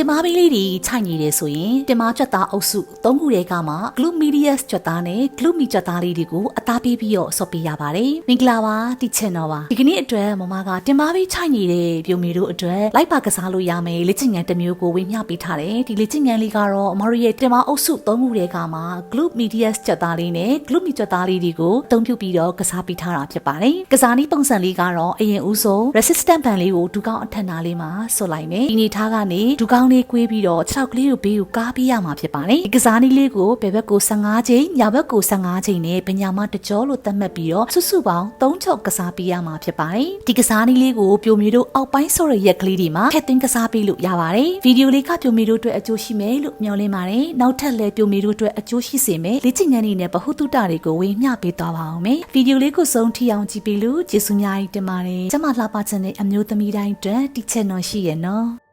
တင်မားပေးလေးတွေခြိုက်နေတယ်ဆိုရင်တင်မားကြွက်သားအုပ်စုသုံးခုထဲကမှ Glumedius ကြွက်သားနဲ့ Glumi ကြွက်သားလေးတွေကိုအသားပေးပြီးတော့ဆော့ပေးရပါတယ်မင်္ဂလာပါတိချင်တော်ပါဒီကနေ့အတွက်မမကတင်မားပေးခြိုက်နေတဲ့ပြုံမီတို့အတွက်လိုက်ပါကစားလို့ရမယ်လေ့ကျင့်ခန်းတစ်မျိုးကိုဝေမျှပေးထားတယ်ဒီလေ့ကျင့်ခန်းလေးကတော့အမတို့ရဲ့တင်မားအုပ်စုသုံးခုထဲကမှ Glumedius ကြွက်သားလေးနဲ့ Glumi ကြွက်သားလေးတွေကိုအသုံးပြုပြီးတော့ကစားပေးထားတာဖြစ်ပါတယ်ကစားနည်းပုံစံလေးကတော့အရင်ဦးဆုံး resistant band လေးကိုဒူကောင်းအထက်နာလေးမှာဆွလိုက်မယ်ဒီနေထားကနေဒူကောင်းလေးကွေးပြီးတော့6ကလေးကိုဘေးကိုကားပေးရမှာဖြစ်ပါတယ်ဒီကစားနည်းလေးကိုဘယ်ဘက်ကို15ချိန်ညာဘက်ကို15ချိန်နဲ့ပညာမတကြောလို့သတ်မှတ်ပြီးတော့စုစုပေါင်း3ချုပ်ကစားပေးရမှာဖြစ်ပါတယ်ဒီကစားနည်းလေးကိုပြိုမီတို့အောက်ပိုင်းဆော့ရရက်ကလေးတွေမှာထည့်သွင်းကစားပေးလို့ရပါတယ်ဗီဒီယိုလေးကပြိုမီတို့အတွက်အကျိုးရှိမယ်လို့မျှော်လင့်ပါတယ်နောက်ထပ်လည်းပြိုမီတို့အတွက်အကျိုးရှိစေမယ်လေ့ကျင့်ခန်းတွေနဲ့ဗဟုသုတတွေကိုဝေမျှပေးသွားပါအောင်မယ်ဗီဒီယိုလေးကိုဆုံးထိအောင်ကြည့်ပေးလို့ကျေးဇူးများကြီးတင်ပါတယ်ကျမလှပခြင်းနဲ့အမျိုးသမီးတိုင်းအတွက်တိချက်နော်ရှိရနော်